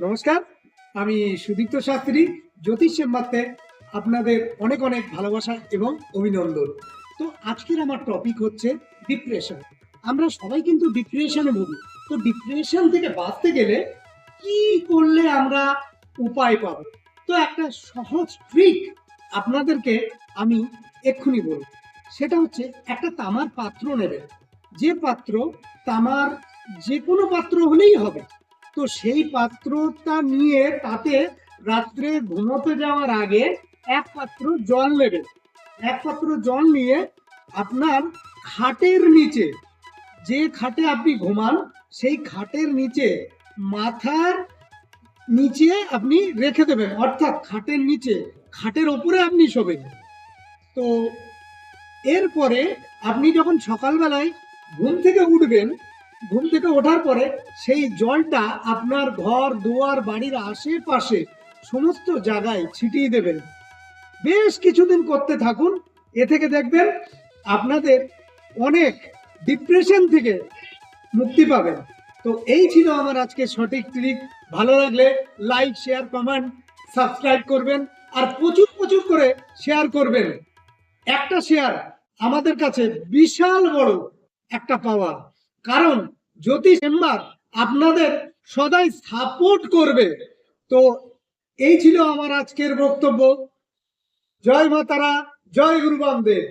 নমস্কার, আমি সুদীপ্ত শাস্ত্রী, জ্যোতিষ চেম্বারতে আপনাদের অনেক অনেক ভালোবাসা এবং অভিনন্দন। তো আজকের আমার টপিক হচ্ছে ডিপ্রেশন আমরা সবাই কিন্তু ডিপ্রেশনে ভুগি। তো ডিপ্রেশন থেকে বাঁচতে গেলে কি করলে আমরা উপায় পাব? তো একটা সহজ ট্রিক আপনাদেরকে আমি এক্ষুনি বলব। সেটা হচ্ছে একটা তামার পাত্র নেবেন। যে পাত্র তামার যে কোনো পাত্র হলেই হবে। তো সেই পাত্রটা নিয়ে তাতে রাত্রে ঘুমোতে যাওয়ার আগে এক পাত্র জল নেবেন এক পাত্র জল নিয়ে আপনার খাটের নিচে, যে খাটে আপনি ঘুমান, সেই খাটের নিচে মাথার নিচে আপনি রেখে দেবেন। অর্থাৎ খাটের নিচে, খাটের ওপরে আপনি শোবেন। তো এরপরে আপনি যখন সকালবেলায় ঘুম থেকে উঠবেন ঘুম থেকে ওঠার পরে সেই জলটা আপনার ঘর, দুয়ার, বাড়ির আশেপাশে সমস্ত জায়গায় ছিটিয়ে দেবেন। বেশ কিছুদিন করতে থাকুন, এ থেকে দেখবেন আপনাদের অনেক ডিপ্রেশন থেকে মুক্তি পাবেন। তো এই ছিল আমার আজকে সঠিক ট্রিক ভালো লাগলে লাইক শেয়ার কমেন্ট সাবস্ক্রাইব করবেন আর প্রচুর প্রচুর করে শেয়ার করবেন। একটা শেয়ার আমাদের কাছে বিশাল বড় একটা পাওয়া কারণ জ্যোতিষ চেম্বার আপনাদের সদাই সাপোর্ট করবে। তো এই ছিল আমার আজকের বক্তব্য। জয় মাতারা, জয় গুরু বামদেব।